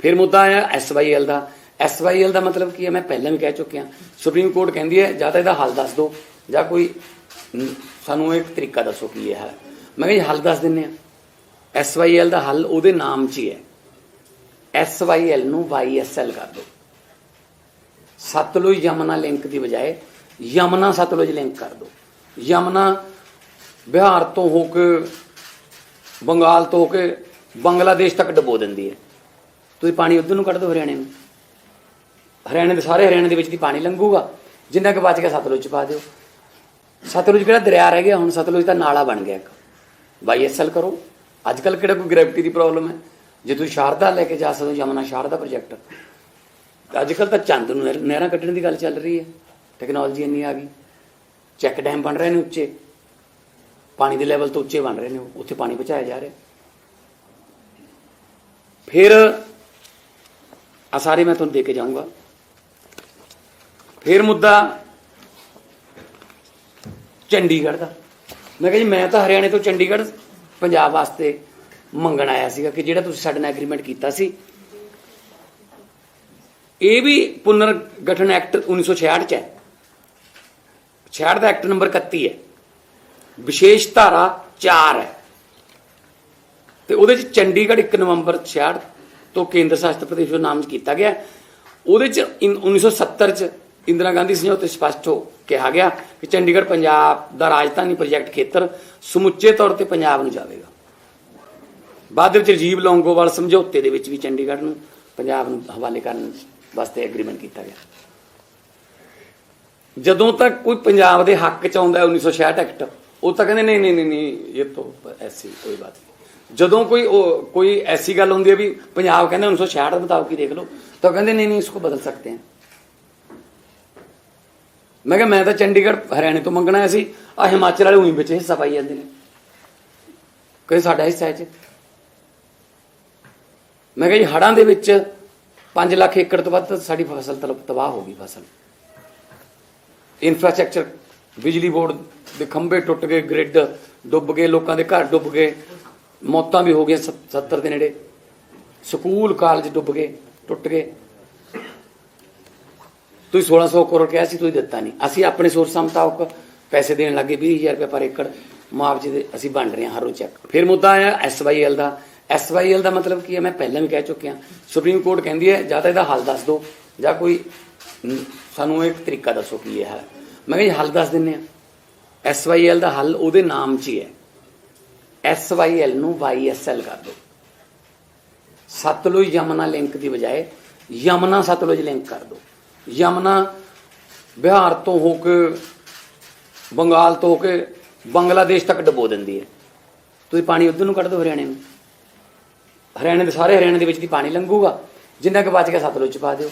ਫਿਰ ਮੁੱਦਾ ਆਇਆ ਐਸਵਾਈਐਲ ਦਾ। ਐਸਵਾਈਐਲ ਦਾ ਮਤਲਬ ਕੀ ਹੈ? ਮੈਂ ਪਹਿਲਾਂ ਵੀ ਕਹਿ ਚੁੱਕਿਆ। ਸੁਪਰੀਮ ਕੋਰਟ ਕਹਿੰਦੀ ਹੈ, ਜਾਂ ਤਾਂ ਇਹਦਾ ਹੱਲ ਦੱਸ ਦਿਓ, ਜਾਂ ਕੋਈ ਸਾਨੂੰ ਇੱਕ ਤਰੀਕਾ ਦੱਸੋ ਕੀ ਹੈ ਮੈਂ ਕਿਹਾ ਜੀ, ਹੱਲ ਦੱਸ ਦਿੰਨੇ ਆ ਐਸਵਾਈਐਲ ਦਾ ਹੱਲ ਉਹਦੇ ਨਾਮ 'ਚ ਹੀ ਹੈ। ਐਸਵਾਈਐਲ ਨੂੰ ਵਾਈਐਸਐਲ ਕਰ ਦਿਓ। ਸਤਲੁਜ ਯਮਨਾ ਲਿੰਕ ਦੀ ਬਜਾਏ ਯਮਨਾ ਸਤਲੁਜ ਲਿੰਕ ਕਰ ਦਿਓ। ਯਮਨਾ ਬਿਹਾਰ ਤੋਂ ਹੋ ਕੇ, ਬੰਗਾਲ ਤੋਂ ਹੋ ਕੇ ਬੰਗਲਾਦੇਸ਼ ਤੱਕ ਡਬੋ ਦਿੰਦੀ ਹੈ। ਤੁਸੀਂ ਪਾਣੀ ਉਧਰ ਨੂੰ ਕੱਢ ਦਿਓ ਹਰਿਆਣੇ ਨੂੰ। ਹਰਿਆਣੇ ਦੇ ਸਾਰੇ ਹਰਿਆਣੇ ਦੇ ਵਿੱਚ ਦੀ ਪਾਣੀ ਲੰਘੂਗਾ। ਜਿੰਨਾ ਕੁ ਬਚ ਗਿਆ ਸਤਲੁਜ ਚ ਪਾ ਦਿਓ। ਸਤਲੁਜ ਕਿਹੜਾ ਦਰਿਆ ਰਹਿ ਗਿਆ, ਹੁਣ ਸਤਲੁਜ ਦਾ ਨਾਲਾ ਬਣ ਗਿਆ ਇੱਕ। ਵਾਈਐਸਐਲ ਕਰੋ। ਅੱਜ ਕੱਲ ਕਿਹੜਾ ਕੋਈ ਗ੍ਰੈਵਿਟੀ ਦੀ ਪ੍ਰੋਬਲਮ ਹੈ? ਜੇ ਤੁਸੀਂ ਸ਼ਾਰਦਾ ਲੈ ਕੇ ਜਾ ਸਕਦੇ ਹੋ, ਯਮਨਾ ਸ਼ਾਰਦਾ ਪ੍ਰੋਜੈਕਟ ਅੱਜ ਕੱਲ ਤਾਂ ਚੰਦ ਨੂੰ ਨਹਿਰਾਂ ਕੱਢਣ ਦੀ ਗੱਲ ਚੱਲ ਰਹੀ ਹੈ। ਟੈਕਨੋਲੋਜੀ ਇੰਨੀ ਆ ਗਈ। ਚੈੱਕ ਡੈਮ ਬਣ ਰਹੇ ਨੇ ਉੱਚੇ। ਪਾਣੀ ਦੇ ਲੈਵਲ ਤੋਂ ਉੱਚੇ ਬਣ ਰਹੇ ਨੇ ਉੱਥੇ ਪਾਣੀ ਪਹੁੰਚਾਇਆ ਜਾ ਰਿਹਾ। ਫਿਰ ਆ ਸਾਰੇ ਮੈਂ ਤੁਹਾਨੂੰ ਦੇ ਕੇ ਜਾਊਂਗਾ। ਫਿਰ ਮੁੱਦਾ ਚੰਡੀਗੜ੍ਹ ਦਾ। ਮੈਂ ਕਿਹਾ ਜੀ, ਮੈਂ ਤਾਂ ਹਰਿਆਣੇ ਤੋਂ ਚੰਡੀਗੜ੍ਹ ਪੰਜਾਬ ਵਾਸਤੇ ਮੰਗਣ ਆਇਆ ਸੀਗਾ ਕਿ ਜਿਹੜਾ ਤੁਸੀਂ ਸਾਡੇ ਨਾਲ ਐਗਰੀਮੈਂਟ ਕੀਤਾ ਸੀ। ਇਹ ਵੀ ਪੁਨਰ ਗਠਨ ਐਕਟ 1966 ਚ ਹੈ। 66 ਦਾ ਐਕਟ ਨੰਬਰ 31 ਹੈ। ਵਿਸ਼ੇਸ਼ ਧਾਰਾ 4 ਹੈ। ਤੇ ਉਹਦੇ ਚ ਚੰਡੀਗੜ੍ਹ 1 ਨਵੰਬਰ 66 ਤੋਂ ਕੇਂਦਰ ਸ਼ਾਸਿਤ ਪ੍ਰਦੇਸ਼ ਦਾ ਨਾਮ ਕੀਤਾ ਗਿਆ। ਉਹਦੇ ਚ ਇਨ- 1970 ਚ ਇੰਦਰਾ ਗਾਂਧੀ ਸਮਝੌਤੇ ਸਪਸ਼ਟ ਹੋ ਕਿਹਾ ਗਿਆ ਕਿ ਚੰਡੀਗੜ੍ਹ ਪੰਜਾਬ ਦਾ ਰਾਜਧਾਨੀ ਪ੍ਰੋਜੈਕਟ ਖੇਤਰ ਸਮੁੱਚੇ ਤੌਰ ਤੇ ਪੰਜਾਬ ਨੂੰ ਜਾਵੇਗਾ। ਬਾਅਦ ਦੇ ਵਿੱਚ ਰਜੀਵ ਲੌਂਗੋਵਾਲ ਸਮਝੌਤੇ ਦੇ ਵਿੱਚ ਵੀ ਚੰਡੀਗੜ੍ਹ ਨੂੰ, ਪੰਜਾਬ ਨੂੰ ਹਵਾਲੇ ਕਰਨ ਵਾਸਤੇ ਐਗਰੀਮੈਂਟ ਕੀਤਾ ਗਿਆ। ਜਦੋਂ ਤੱਕ ਕੋਈ ਪੰਜਾਬ ਦੇ ਹੱਕ ਚ ਆਉਂਦਾ ਹੈ 1966 ਐਕਟ, ਉਹ ਤਾਂ ਕਹਿੰਦੇ ਨਹੀਂ ਨਹੀਂ ਨਹੀਂ ਨਹੀਂ, ਇਹ ਤਾਂ ਐਸੀ ਕੋਈ ਬਾਤ ਨਹੀਂ। ਜਦੋਂ ਕੋਈ ਉਹ- ਕੋਈ ਐਸੀ ਗੱਲ ਹੁੰਦੀ ਹੈ ਵੀ ਪੰਜਾਬ ਕਹਿੰਦਾ 1966 ਦੇ ਮੁਤਾਬਕ ਹੀ ਦੇਖ ਲਓ, ਤਾਂ ਕਹਿੰਦੇ ਨਹੀਂ ਨਹੀਂ, ਇਸਕੋ ਬਦਲ ਸਕਤੇ हैं ਮੈਂ ਕਿਹਾ, ਮੈਂ ਤਾਂ ਚੰਡੀਗੜ੍ਹ, ਹਰਿਆਣੇ ਤੋਂ ਮੰਗਣਾ ਆਇਆ ਸੀ। ਆ ਹਿਮਾਚਲ ਵਾਲੇ ਉਹੀ ਵਿੱਚ ਹਿੱਸਾ ਪਾਈ ਜਾਂਦੇ ਨੇ। ਕੋਈ ਸਾਡਾ ਹਿੱਸਾ ਹੈ ਚ ਮੈਂ ਕਿਹਾ ਜੀ ਹੜਾਂ ਦੇ ਵਿੱਚ 5 ਲੱਖ ਏਕੜ ਤੋਂ ਵੱਧ ਸਾਡੀ ਫਸਲ ਤਲ- ਤਬਾਹ ਹੋ ਗਈ ਫਸਲ। ਇਨਫਰਾਸਟ੍ਰਕਚਰ, ਬਿਜਲੀ ਬੋਰਡ ਦੇ ਖੰਭੇ ਟੁੱਟ ਗਏ ਗ੍ਰਿਡ ਡੁੱਬ ਗਏ, ਲੋਕਾਂ ਦੇ ਘਰ ਡੁੱਬ ਗਏ। ਮੌਤਾਂ ਵੀ ਹੋ ਗਈਆਂ 70 ਦੇ ਨੇੜੇ। ਸਕੂਲ, ਕਾਲਜ ਡੁੱਬ ਗਏ, ਟੁੱਟ ਗਏ। ਤੁਸੀਂ 1600 ਕਰੋੜ ਕਿਹਾ ਸੀ, ਤੁਸੀਂ ਦਿੱਤਾ ਨਹੀਂ। ਅਸੀਂ ਆਪਣੇ ਸੋਰਸਾਂ ਮੁਤਾਬਕ ਪੈਸੇ ਦੇਣ ਲੱਗੇ 20000 ਰੁਪਏ ਪਰ ਏਕੜ ਮੁਆਵਜ਼ੇ ਦੇ ਅਸੀਂ ਵੰਡ ਰਹੇ ਹਾਂ ਹਰ ਰੋਜ਼ ਚੈੱਕ। ਫਿਰ ਮੁੱਦਾ ਆਇਆ ਐਸਵਾਈਐਲ ਦਾ। ਐਸਵਾਈਐਲ ਦਾ ਮਤਲਬ ਕੀ ਹੈ? ਮੈਂ ਪਹਿਲਾਂ ਵੀ ਕਹਿ ਚੁੱਕਿਆ। ਸੁਪਰੀਮ ਕੋਰਟ ਕਹਿੰਦੀ ਹੈ, ਜਾਂ ਤਾਂ ਇਹਦਾ ਹੱਲ ਦੱਸ ਦਿਓ, ਜਾਂ ਕੋਈ ਸਾਨੂੰ ਇੱਕ ਤਰੀਕਾ ਦੱਸੋ ਕੀ ਹੈ ਮੈਂ ਕਿਹਾ ਜੀ, ਹੱਲ ਦੱਸ ਦਿੰਨੇ ਆ ਐਸਵਾਈਐਲ ਦਾ ਹੱਲ ਉਹਦੇ ਨਾਮ 'ਚ ਹੀ ਹੈ। ਐਸਵਾਈਐਲ ਨੂੰ ਵਾਈਐਸਐਲ ਕਰ ਦਿਓ ਸਤਲੁਜ ਯਮਨਾ ਲਿੰਕ ਦੀ ਬਜਾਏ ਯਮਨਾ ਸਤਲੁਜ ਲਿੰਕ ਕਰ ਦਿਓ ਯਮਨਾ ਬਿਹਾਰ ਤੋਂ ਹੋ ਕੇ ਬੰਗਾਲ ਤੋਂ ਹੋ ਕੇ ਬੰਗਲਾਦੇਸ਼ ਤੱਕ ਡਬੋ ਦਿੰਦੀ ਹੈ। ਤੁਸੀਂ ਪਾਣੀ ਉਧਰ ਨੂੰ ਕੱਢ ਦਿਓ ਹਰਿਆਣੇ ਨੂੰ। ਹਰਿਆਣੇ ਦੇ ਸਾਰੇ ਹਰਿਆਣੇ ਦੇ ਵਿੱਚ ਦੀ ਪਾਣੀ ਲੰਘੂਗਾ। ਜਿੰਨਾ ਕੁ ਬਚ ਗਿਆ ਸਤਲੁਜ ਚ ਪਾ ਦਿਓ।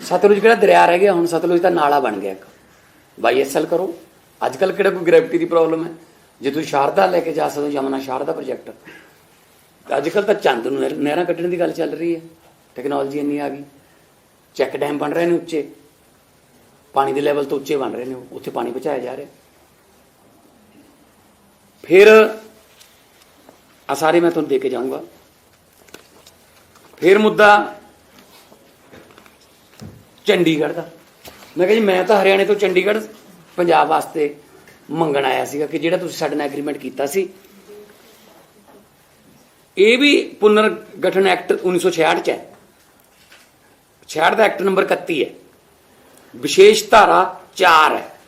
ਸਤਲੁਜ ਕਿਹੜਾ ਦਰਿਆ ਰਹਿ ਗਿਆ, ਹੁਣ ਸਤਲੁਜ ਦਾ ਨਾਲਾ ਬਣ ਗਿਆ ਇੱਕ। ਵਾਈਐਸਐਲ ਕਰੋ। ਅੱਜ ਕੱਲ ਕਿਹੜਾ ਕੋਈ ਗ੍ਰੈਵਿਟੀ ਦੀ ਪ੍ਰੋਬਲਮ ਹੈ? ਜੇ ਤੁਸੀਂ ਸ਼ਾਰਦਾ ਲੈ ਕੇ ਜਾ ਸਕਦੇ ਹੋ, ਯਮਨਾ ਸ਼ਾਰਦਾ ਪ੍ਰੋਜੈਕਟ ਅੱਜ ਕੱਲ ਤਾਂ ਚੰਦ ਨੂੰ ਨਹਿਰਾਂ ਕੱਢਣ ਦੀ ਗੱਲ ਚੱਲ ਰਹੀ ਹੈ। ਟੈਕਨੋਲੋਜੀ ਇੰਨੀ ਆ ਗਈ। ਚੈੱਕ ਡੈਮ ਬਣ ਰਹੇ ਨੇ ਉੱਚੇ। ਪਾਣੀ ਦੇ ਲੈਵਲ ਤੋਂ ਉੱਚੇ ਬਣ ਰਹੇ ਨੇ ਉੱਥੇ ਪਾਣੀ ਪਹੁੰਚਾਇਆ ਜਾ ਰਿਹਾ। ਫਿਰ ਆ ਸਾਰੇ ਮੈਂ ਤੁਹਾਨੂੰ ਦੇ ਕੇ ਜਾਊਂਗਾ। ਫਿਰ ਮੁੱਦਾ ਚੰਡੀਗੜ੍ਹ ਦਾ। ਮੈਂ ਕਿਹਾ ਜੀ, ਮੈਂ ਤਾਂ ਹਰਿਆਣੇ ਤੋਂ ਚੰਡੀਗੜ੍ਹ, ਪੰਜਾਬ ਵਾਸਤੇ ਮੰਗਣ ਆਇਆ ਸੀਗਾ ਕਿ ਜਿਹੜਾ ਤੁਸੀਂ ਸਾਡੇ ਨਾਲ ਐਗਰੀਮੈਂਟ ਕੀਤਾ ਸੀ। ਇਹ ਵੀ ਪੁਨਰ ਗਠਨ ਐਕਟ 1966 ਚ ਹੈ। 66 ਦਾ ਐਕਟ ਨੰਬਰ 31 ਹੈ। ਵਿਸ਼ੇਸ਼ ਧਾਰਾ 4 ਹੈ।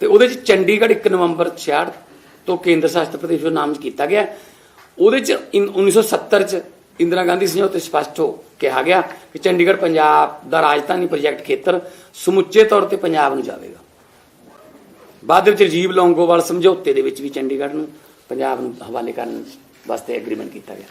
ਤੇ ਉਹਦੇ ਚ ਚੰਡੀਗੜ੍ਹ 1 ਨਵੰਬਰ 66 ਤੋਂ ਕੇਂਦਰ ਸ਼ਾਸਿਤ ਪ੍ਰਦੇਸ਼ ਦਾ ਨਾਮ ਕੀਤਾ ਗਿਆ ਉਹਦੇ ਚ ਇਨ- 1970 ਚ ਇੰਦਰਾ ਗਾਂਧੀ ਸਮਝੌਤੇ ਸਪਸ਼ਟ ਹੋ ਕਿਹਾ ਗਿਆ ਕਿ ਚੰਡੀਗੜ੍ਹ ਪੰਜਾਬ ਦਾ ਰਾਜਧਾਨੀ ਪ੍ਰੋਜੈਕਟ ਖੇਤਰ ਸਮੁੱਚੇ ਤੌਰ ਤੇ ਪੰਜਾਬ ਨੂੰ ਜਾਵੇਗਾ। ਬਾਅਦ ਦੇ ਵਿੱਚ ਰਜੀਵ ਲੌਂਗੋਵਾਲ ਸਮਝੌਤੇ ਦੇ ਵਿੱਚ ਵੀ ਚੰਡੀਗੜ੍ਹ ਨੂੰ, ਪੰਜਾਬ ਨੂੰ ਹਵਾਲੇ ਕਰਨ ਵਾਸਤੇ ਐਗਰੀਮੈਂਟ ਕੀਤਾ ਗਿਆ।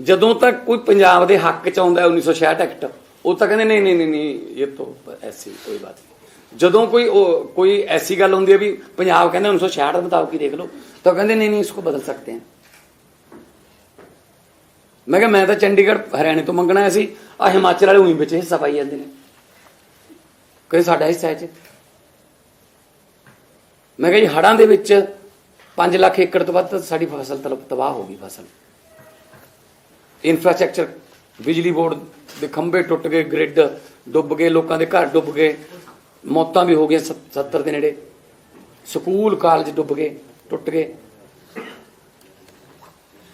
ਜਦੋਂ ਤੱਕ ਕੋਈ ਪੰਜਾਬ ਦੇ ਹੱਕ ਚ ਆਉਂਦਾ ਹੈ 1966 ਐਕਟ ਉਹ ਤਾਂ ਕਹਿੰਦੇ ਨਹੀਂ ਨਹੀਂ ਨਹੀਂ ਇਹ ਤਾਂ ਐਸੀ ਕੋਈ ਬਾਤ ਨਹੀਂ। ਜਦੋਂ ਕੋਈ ਉਹ- ਕੋਈ ਐਸੀ ਗੱਲ ਹੁੰਦੀ ਹੈ ਵੀ ਪੰਜਾਬ ਕਹਿੰਦਾ 1966 ਦੇ ਮੁਤਾਬਕ ਹੀ ਦੇਖ ਲਓ, ਤਾਂ ਕਹਿੰਦੇ ਨਹੀਂ ਨਹੀਂ, ਇਸਕੋ ਬਦਲ ਸਕਤੇ हैं ਮੈਂ ਕਿਹਾ, ਮੈਂ ਤਾਂ ਚੰਡੀਗੜ੍ਹ, ਹਰਿਆਣੇ ਤੋਂ ਮੰਗਣਾ ਆਇਆ ਸੀ ਆ ਹਿਮਾਚਲ ਵਾਲੇ ਉਹੀ ਵਿੱਚ ਹਿੱਸਾ ਪਾਈ ਜਾਂਦੇ ਨੇ। ਕੋਈ ਸਾਡਾ ਹਿੱਸਾ ਹੈ ਚ। ਮੈਂ ਕਿਹਾ ਜੀ ਹੜਾਂ ਦੇ ਵਿੱਚ 5 ਲੱਖ ਏਕੜ ਤੋਂ ਵੱਧ ਸਾਡੀ ਫਸਲ ਤਲ- ਤਬਾਹ ਹੋ ਗਈ ਫਸਲ। ਇਨਫਰਾਸਟ੍ਰਕਚਰ ਬਿਜਲੀ ਬੋਰਡ ਦੇ ਖੰਭੇ ਟੁੱਟ ਗਏ ਗ੍ਰਿਡ ਡੁੱਬ ਗਏ, ਲੋਕਾਂ ਦੇ ਘਰ ਡੁੱਬ ਗਏ, ਮੌਤਾਂ ਵੀ ਹੋ ਗਈਆਂ 70 ਦੇ ਨੇੜੇ। ਸਕੂਲ, ਕਾਲਜ ਡੁੱਬ ਗਏ, ਟੁੱਟ ਗਏ।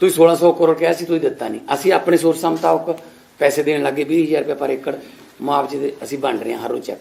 ਤੁਸੀਂ 1600 ਕਰੋੜ ਕਿਹਾ ਸੀ, ਤੁਸੀਂ ਦਿੱਤਾ ਨਹੀਂ। ਅਸੀਂ ਆਪਣੇ ਸੋਰਸਾਂ ਮੁਤਾਬਕ ਪੈਸੇ ਦੇਣ ਲੱਗੇ 20000 ਰੁਪਏ ਪਰ ਏਕੜ। ਮੁਆਵਜ਼ੇ ਦੇ ਅਸੀਂ ਵੰਡ ਰਹੇ ਹਾਂ, ਹਰ ਰੋਜ਼ ਚੈੱਕ